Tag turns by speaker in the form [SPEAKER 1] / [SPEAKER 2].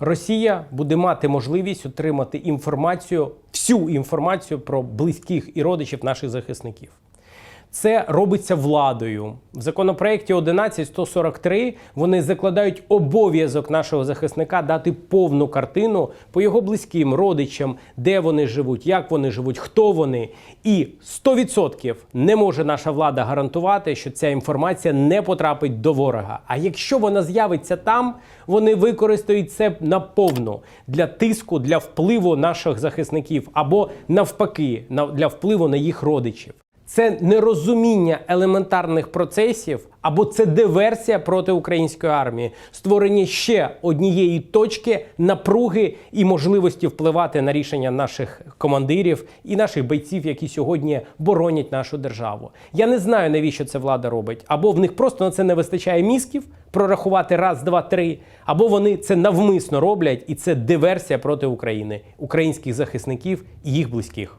[SPEAKER 1] Росія буде мати можливість отримати інформацію, всю інформацію про близьких і родичів наших захисників. Це робиться владою. В законопроекті 11143 вони закладають обов'язок нашого захисника дати повну картину по його близьким родичам, де вони живуть, як вони живуть, хто вони. І 100% не може наша влада гарантувати, що ця інформація не потрапить до ворога. А якщо вона з'явиться там, вони використають це наповну для тиску, для впливу наших захисників або навпаки, на- для впливу на їх родичів. Це нерозуміння елементарних процесів або це диверсія проти української армії, створення ще однієї точки напруги і можливості впливати на рішення наших командирів і наших бойців, які сьогодні боронять нашу державу. Я не знаю, навіщо це влада робить, або в них просто на це не вистачає мізків прорахувати раз, два, три, або вони це навмисно роблять, і це диверсія проти України, українських захисників і їх близьких.